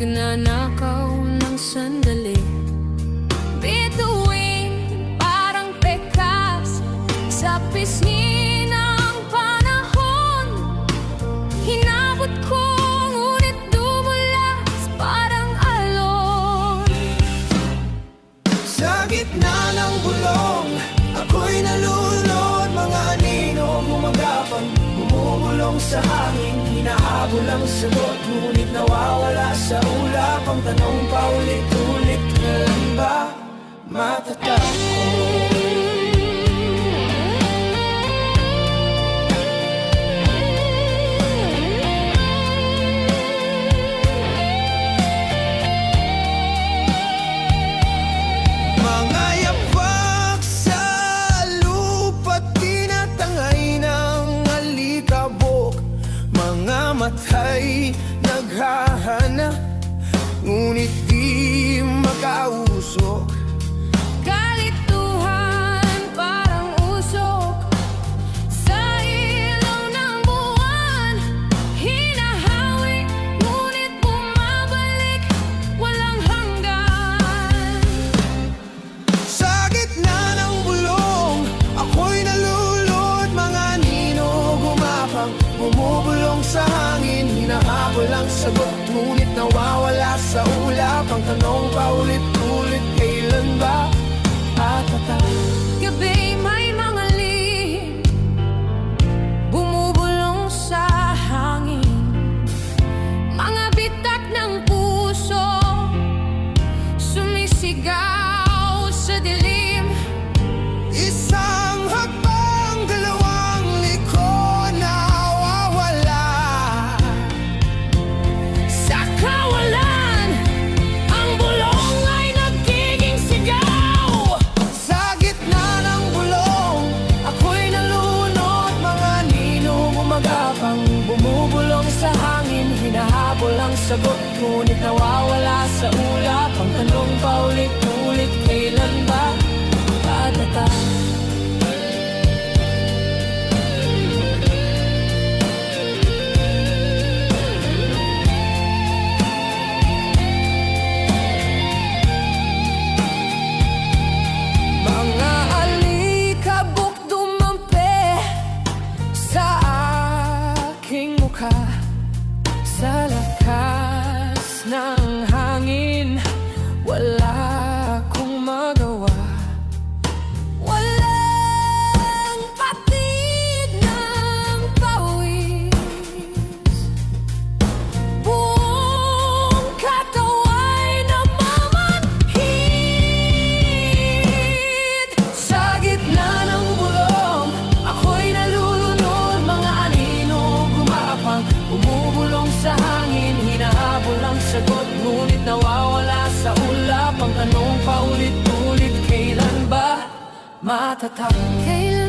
Nagnanakaw ng sandali. Bituin parang pekas. Sa pisngin ng panahon Hinabot ko ngunit dumulas Parang alon. Sa gitna ng bulong Ako'y nalulod. Mga anino gumagapan Bumubulong sa hangin. Hinahabol ang sagot Ngunit nawawala sa ulap Ang tanong paulit-ulit Kailan ba matatakot? sagot Ngunit nawawala sa ulap Ang tanong paulit sagot Ngunit nawawala sa ulap Ang tanong paulit また食べ